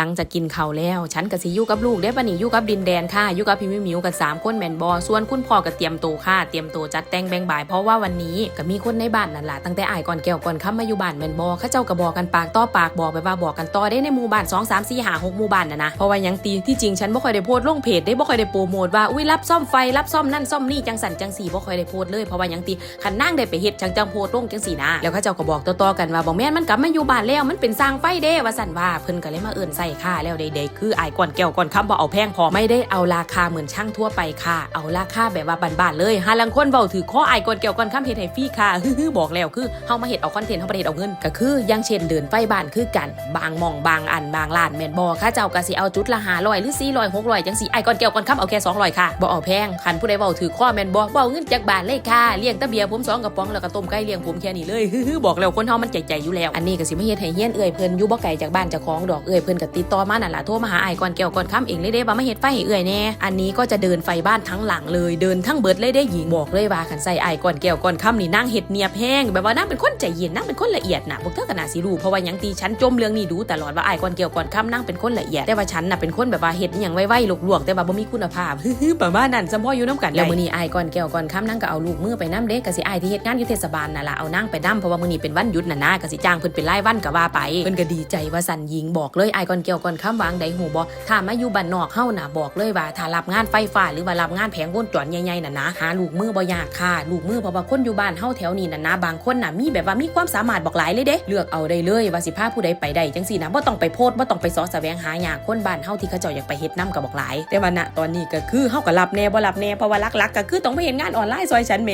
หลังจากกินเขาแล้ว ฉันกับสิอยู่กับลูกได้ปะนี่อยู่กับดินแดนค่ะอยู่กับพี่มิวมิวกับสามคนแมนบอส่วนคุณพ่อก็เตรียมตัวค่ะเตรียมตัวจัดแต่งแบ่งบ่ายเพราะว่าวันนี้ก็มีคนในบ้านนั่นแหละตั้งแต่อายก่อนแก้วก่อนค้ำมาอยู่บ้านแมนบอเข้าเจ้าก็บอกกันปากต่อปากบอกไปว่าบอกกันต่อได้ในหมู่บ้าน2 3 4 5 6หมู่บ้านนะนะเพราะว่ายังตีที่จริงฉันบ่ค่อยได้โพสต์ลงเพจได้บ่ค่อยได้โปรโมทว่าอุ้ยรับซ่อมไฟรับซ่อมนั่นซ่อมนี่จังสันจังสีบ่ค่อยได้โพสต์เลยเพราะว่ายังตีคันนั่งได้ไปเฮ็ดจังจังโพสต์ลงจังสีนะแล้วเขาเจ้าก็บอกต่อๆกันว่าบอกแม่นมันกลับมาอยู่บ้านแล้วมันเป็นสร้างไฟเด้ว่าสั่นว่าเพิ่นก็เลยมาเอิ่นใส่ค่าแล้วใดๆคืออายก่อนแก้วก่อนคำบ่เอาแพงพอไม่ได้เอาราคาเหมือนช่างทั่วไปค่ะ เอาราคาแบบว่าบานๆเลยหาลังคนเว้าถือข้ออายก่อนแก้วก่อนคำเฮ็ดให้ฟรีค่ะฮึๆบอกแล้วคือเฮามาเฮ็ดเอาคอนเทนต์เฮาบ่ได้เฮ็ดเอาเงินก็คือย่างเช่นเดินไฟบ้านคือกัน บางมองบางอันบางร้านแม่นบ่ค่าเจ้าก็สิเอาจุดละ500หรือ400 600จังซี่อายก่อนแก้วก่อนคำเอาแค่200ค่ะบ่เอาแพงคันผู้ใดเว้าถือข้อแม่นบ่บ่เอาเงินจากบานเลยค่ะเลี้ยงตะเบียผมสองกระป๋องแล้วก็ต้มไก่เลี้ยงผมแค่นี้เลยฮึๆบอกแล้วคนเฮามันใจใจอยู่แล้ว อันนี้ก็สิมาเฮ็ดให้เฮียนเอ่ยเพิ่นอยู่บ่ไกลจากบ้านเจ้าของดอกเอ่ยเพิ่นก็ติติดต่อมานั่นแหละโทรมาหาไอ้ก่อนแก้วก่อนค่ำเองเลยเด้ว่ามาเฮ็ดไฟให้เอื่อยแน่อันนี้ก็จะเดินไฟบ้านทั้งหลังเลยเดินทั้งเบิดเลยได้หญิงบอกเลยว่าคันใส่ไอ้ก่อนแก้วก่อนค่ำนี่นั่งเฮ็ดเนียบแห้งแบบว่านั่งเป็นคนใจเย็นนั่งเป็นคนละเอียดนะพวกเธอก็น่าสิรู้เพราะว่ายังตีฉันจมเรื่องนี้ดูตลอดว่าไอ้ก่อนแก้วก่อนค่ำนั่งเป็นคนละเอียดแต่ว่าฉันน่ะเป็นคนแบบว่าเฮ็ดอหยังไวๆหลวกๆแต่ว่าบ่มีคุณภาพฮึๆประมาณนั้นซะพ่ออยู่น้ำกันแล้วมื้อนี้ไอ้ก่อนแก้วก่อนค่ำนั่งก็เอาลูกมือไปน้ำเด็กก็สิไอ้ที่เฮ็ดงานอยู่เทศบาลน่ะล่ะเอานั่งไปนํเพราะว่ามื้อนี้เป็นวันหยุดน่ะนะก็สิจ้างเพิ่นเป็นรายวันก็ว่าไปเพิ่นก็ดีใจว่าสั่นยิงบอกเลยไอ้ก่อนแก้วก่อนค่ำวางใดหูบ่ถ้ามาอยู่บ้านนอกเฮาน่ะบอกเลยว่าถ้ารับงานไฟฟ้าหรือว่ารับงานแผงวงจรใหญ่ๆน่ะนะหาลูกมือบ่ยากค่ะลูกมือเพราะว่าคนอยู่บ้านเฮาแถวนี้น่ะนะบางคนน่ะมีแบบว่ามีความสามารถบอกหลายเลยเด้เลือกเอาได้เลยว่าสิพาผู้ใดไปได้จังซี่นะบ่ต้องไปโพสต์บ่ต้องไปสอแสวงหาหยังคนบ้านเฮาที่เขาเจ้าอยากไปเฮ็ดนํก็บอกหลาย แต่ว่าณตอนนี้ก็คือเฮาก็รับแน่บ่รับแน่เพราะว่าลักๆก็คือต้องไปเฮ็ดงานออนไลน์ซอยฉันแหม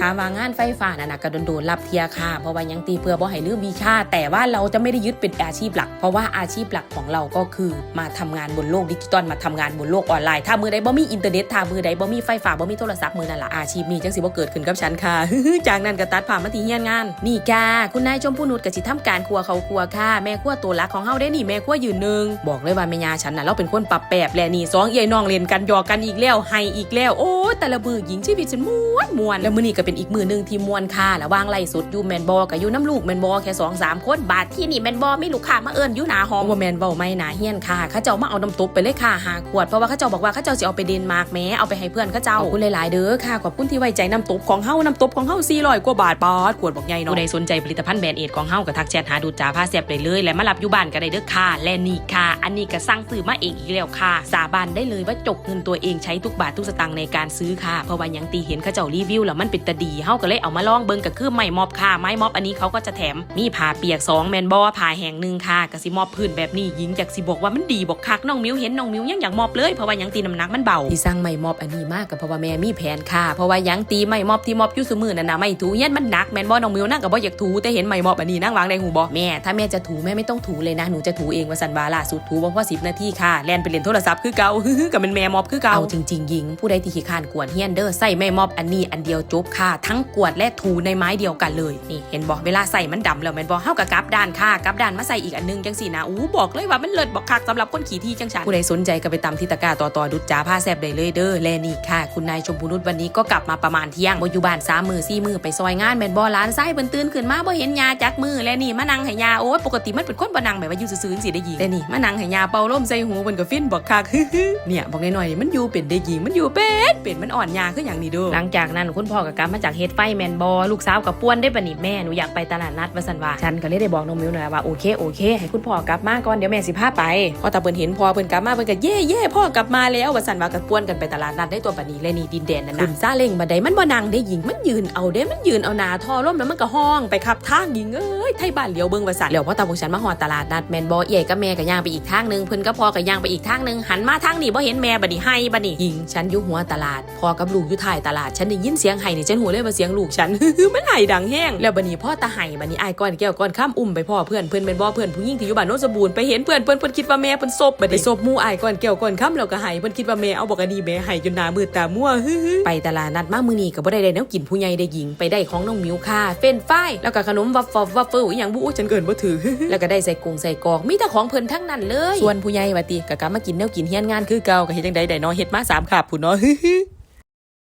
ถามว่างานไฟฟ้าน่ะนะก็โดนๆรับเทียค่ะเพราะว่ายังตีเพื่อบ่ให้ลืมวีค่าแต่ว่าเราจะไม่ได้ยึดเป็นอาชีพหลัก เพราะว่าอาชีพหลักของเราก็คือมาทำงานบนโลกดิจิตอลมาทำงานบนโลกออนไลน์ถ้ามือใดบ่มีอินเทอร์เน็ตถ้ามือใดบ่มีไฟฟ้าบ่มีโทรศัพท์มือนั่นละอาชีพนี้จังสิบ่เกิดขึ้นกับฉันค่ะจากนั้นก็ตัดผ่านมาที่เฮียนงาน นี่ค่ะคุณนายชมพูนุชก็สิทำการครัวเขาครัวค่ะ แม่ครัวตัวหลักของเฮาได้นี่แม่ครัวยืนหนึ่งบอกเลยว่าแม่ยาฉันน่ะเราเป็นคนปรับแปรบแลนี่สองเอ้ยน้องเล่นกันหยอกกันอีกแล้วให้อีกแล้วโอ้แต่ละมือหญิงชีวิตฉันม่วนม่วนแล้วมือนี้ก็เป็นอีกมือหนึงที่มวนค่ะแล้ววางไล่สดอยู่แมนบอกับอยู่น้ำลูกแมนบอแค่สองสามคนบาทที่นี่แมนบอมีลูกค้ามาเอิญอยู่หนาห้องว่าแมนเว้าไม่หนาเฮียนค่ะเขาเจ้ามาเอาน้ำตบไปเลยค่ะหาขวดเพราะว่าเขาเจ้าบอกว่าเขาเจ้าสิเอาไปเดนมาร์กแม้เอาไปให้เพื่อนเขาเจ้าขอบคุณหลายๆเด้อค่ะขอบคุณที่ไว้ใจน้ำตบของเฮาน้ำตบของเฮา400กว่าบาทบาทขวดบอกใหญ่เนาะผู้ใดสนใจผลิตภัณฑ์แบรนด์เอทของเฮาก็ทักแชทหาดูจ่าผ้าแซ่บได้เลยและมารับอยู่บ้านก็ได้เด้อค่ะและนี่ค่ะ อันนี้ก็สั่งซื้อมาเองอีกแล้วค่ะ สาบานได้เลยว่าจกเงินตัวเองใช้ทุกบาททุกสตางค์ในการซื้อค่ะเพราะว่าหยังตีเห็นเขาเจ้ารีวิวแล้วมันเป็นตาดีเฮาก็เลยเอามาลองเบิ่งก็คือไม้มอบค่ะไม้มอบอันนี้เขาก็จะแถมมีผ้าเปียกสองแมนบอผ้าแห้งหนึ่งค่ะก็สิมอบพื้นแบบนี้หญิงจากสิบอกว่ามันดีบอกคักน้องมิวเห็นน้องมิวยังอยากมอบเลยเพราะว่าหยังตีน้ำหนักมันเบาที่สั่งไม้มอบอันนี้มากก็เพราะว่าแม่มีแผนค่ะ เพราะว่าหยังตีไม้มอบที่มอบอยู่ซุมือนั่นนะไม่ถูเฮียนมันหนักแมนบอน้องมิวนั่งก็บ่อยากถูแต่เห็นไม้มอบอันนี้นั่งวางในหูบอแม่ถ้าแม่จะถูแม่ไม่ต้องถูเลยนะหนูจะถูเองว่าสันวาล่าสุดถูบ่พอสิบนาทีค่ะแลนไปเล่นโทรศัพท์คือเก่ากับเป็นแม่มอบคือเก่าเอาจริงๆหญิงผู้ใดที่ขี้ข้านกวนเฮียนเด้อใส่ไม้มอบอันนี้อันเดียวจบค่ะ ทั้งกวดและถูในไม้เดียวกันเลยนี่เห็นบอกเวลาใส่มันดำแล้วแม่นบอกเฮากับกลับด้านค่ะกลับด้านมาใส่อีกอันนึงจังสี่นะอู้บอกเลยว่ามันเลิศบอกคักสำหรับคนขี่ที่จังฉันผู้ใดสนใจก็ไปตามที่ตะกร้าต่อต่อดุจจ้าผ้าแซบได้เลยเด้อแลนี่ค่ะ คุณนายชมพูนุชวันนี้ก็กลับมาประมาณเที่ยงบ่อยู่บ้านสามมือสี่มือไปซอยงานแม่นบ่ร้านไส้เพิ่นตื่นขึ้นมาบ่เห็นยาจักมือและนี่มานั่งให้ยาโอ้ยปกติมันเป็นคนบ่นั่งแบบว่าอยู่ซื่อๆสิได้ยิงแต่นี่มานั่งให้ยาเป่าลมใส่หูเพิ่นก็ฟินบอกคักเนี่ยบอกน้อยๆนี่มันอยู่เป็นได้ยิงมันอยู่เป็นเป็นมันอ่อนยาคืออย่างนี้เด้อหลังจากนั้นคุณพ่อก็กลับมาจากเฮ็ดไฟแมนบอลูกสาวกับป้วนได้ปะนี่แม่หนูอยากไปตลาดนัดว่าสันว่าฉันก็เลยได้บอกน้องมิวหน่อยว่าโอเคโอเคให้คุณพ่อกลับมาก่อนเดี๋ยวแม่สิพาไปพอตาเพิ่นเห็นพ่อเพิ่นกลับมาเพิ่นก็เย่เย่พ่อกลับมาแล้วว่าสันว่ากับป้วนกันไปตลาดนัดได้ตัวปะนี้เลยนี่ดินแดนนั่นนะขึ้นซาเล้งบันไดมันบ่นั่งได้หญิงมันยืนเอาเด้มันยืนเอาหนาท่อร่มแล้วมันก็ห้องไปขับทางหญิงเอ้ยไทยบ้านเลี้ยวเบิ่งว่าสันแล้วพอตาพวกฉันมาหอดตลาดนัดแมนบอเอ๋กับแม่ก็ย่างไปอีกทางหนึงเพิ่นก็พอก็ย่างไปอีกทางหนึงหันมาทางนี้บ่เห็นแม่บัดนี้ให้บัดนี้หญิงฉันอยู่หัวตลาดพอกับลูกอยู่ท้ายตลาดฉันได้ยินเสียงไห้นี่ฉันหัวเลยว่าเสียงลูกฉันมันไห้ดังแห้งแล้วบัดนี้พ่อตาไห้บัดนี้อายก้อนแก้วก้อนข้ามอุ้มไปพ่อเพื่อนเพื่อนเป็นบ่เพื่อนผู้หญิงที่อยู่บ้านโนนสมบูรณ์ไปเห็นเพื่อนเพื่อนเพื่อนคิดว่าแม่เพิ่นซบบัดนี้ซบหมู่อายก้อนแก้วก้อนข้ามแล้วก็ไห้เพิ่นคิดว่าแม่เอาบอกอันนี้แม่ไห้จนหน้ามืดตามัวไปตลาดนัดมามื้อนี้ก็บ่ได้ได้แนวกินผู้ใหญ่ได้หญิงไปได้ของน้องมิวค่ะ เฟรนช์ฟรายแล้วก็ขนมวัฟเฟิลวัฟเฟิลอหย่างบุฉันเกินบ่ถือแล้วก็ได้ใส่กุ้งใส่กอกมีแต่ของเพิ่นทั้งนั้นเลย ส่วนผู้ใหญ่ว่าติก็กลับมากินแนวกินเฮียนงานคือเก่าก็เฮ็ดจังได๋ได้เนาะเฮ็ดมาสามคาบพุ่นเนาะ